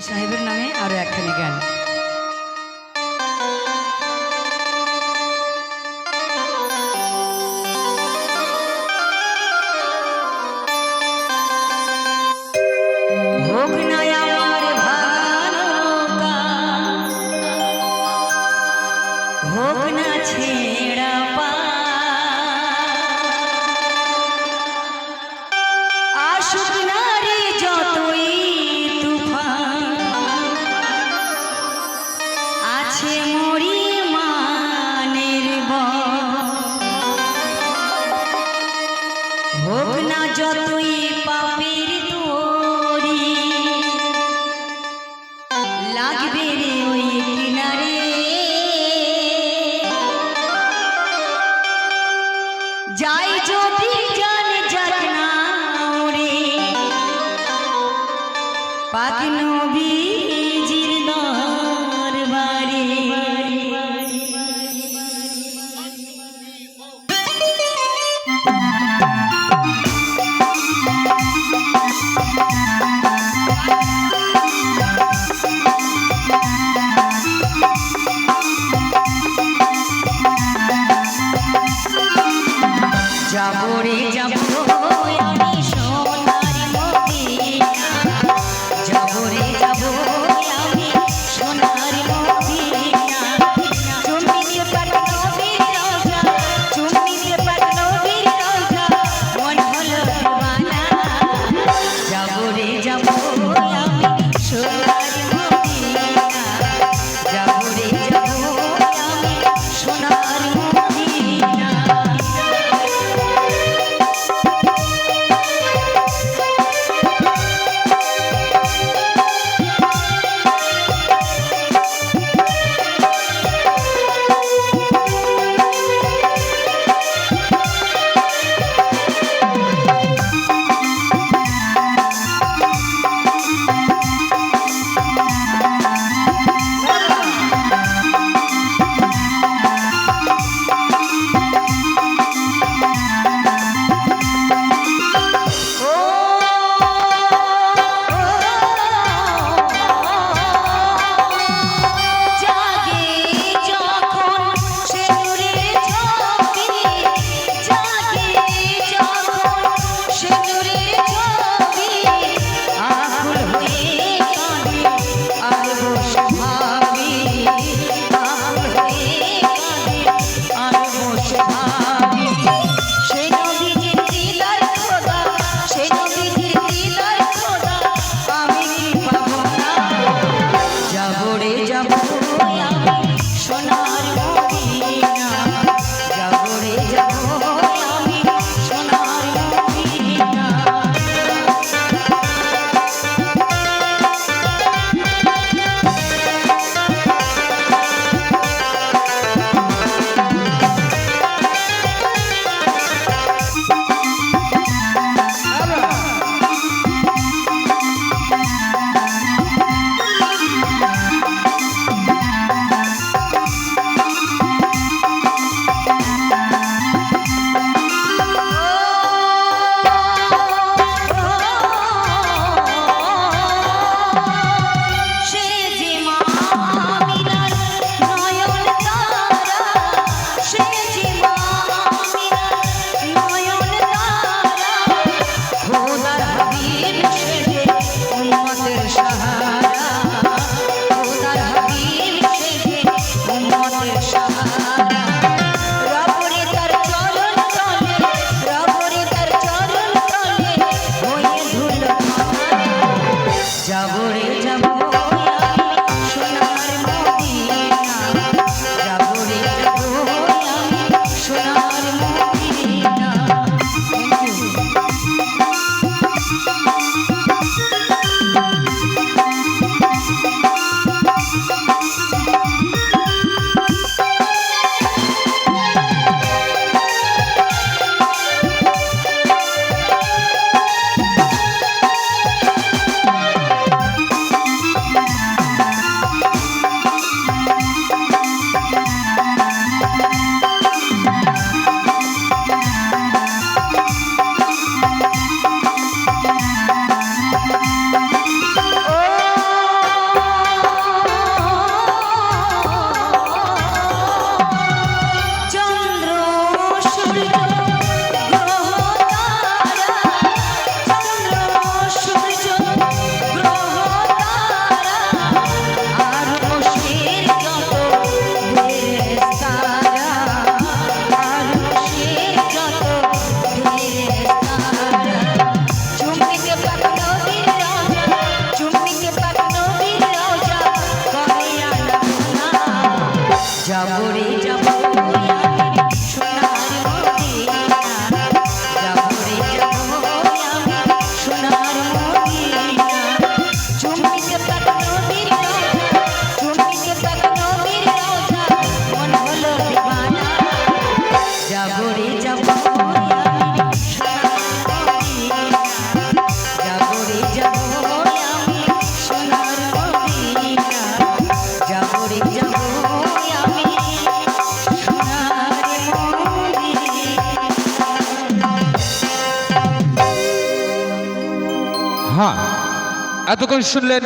সাহেবের নামে আরও একখানি গান। যতই পাপের তোরি লাগবে রে ওই কিনারে। যাই যদি জান কবরে যাব। এতক্ষণ শুনলেন